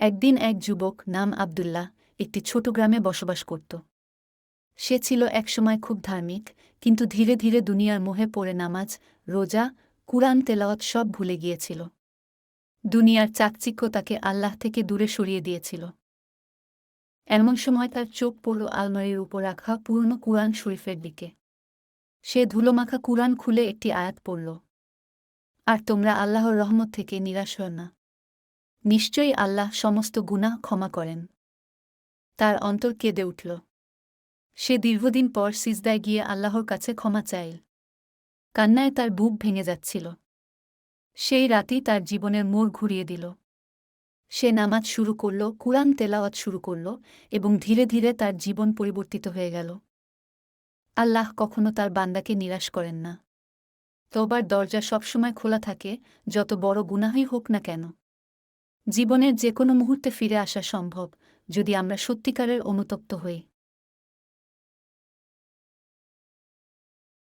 একদিন এক যুবক, নাম আবদুল্লাহ, একটি ছোট গ্রামে বসবাস করত। সে ছিল একসময় খুব ধার্মিক, কিন্তু ধীরে ধীরে দুনিয়ার মোহে পড়ে নামাজ, রোজা, কুরআন, তেলাওয়াত সব ভুলে গিয়েছিল। দুনিয়ার চাকচিক্য তাকে আল্লাহ থেকে দূরে সরিয়ে দিয়েছিল। এমন সময় তার চোখ পড়ল আলমারির উপর রাখা পুরনো কুরআন শরীফের দিকে। সে ধুলোমাখা কুরআন খুলে একটি আয়াত পড়ল, আর তোমরা আল্লাহর রহমত থেকে নিরাশ হও না। নিশ্চয়ই আল্লাহ সমস্ত গুনাহ ক্ষমা করেন। তার অন্তর কেঁদে উঠল। সে দীর্ঘদিন পর সিজদায় গিয়ে আল্লাহর কাছে ক্ষমা চাইল। কান্নায় তার বুক ভেঙে যাচ্ছিল। সেই রাতেই তার জীবনের মোড় ঘুরিয়ে দিল। সে নামাজ শুরু করল, কুরআন তেলাওয়াত শুরু করল এবং ধীরে ধীরে তার জীবন পরিবর্তিত হয়ে গেল। আল্লাহ কখনো তার বান্দাকে নিরাশ করেন না। তোবার দরজা সবসময় খোলা থাকে, যত বড় গুনাহই হোক না কেন। জীবনের যে কোনো মুহূর্তে ফিরে আসা সম্ভব যদি আমরা সত্যিকারের অনুতপ্ত হই।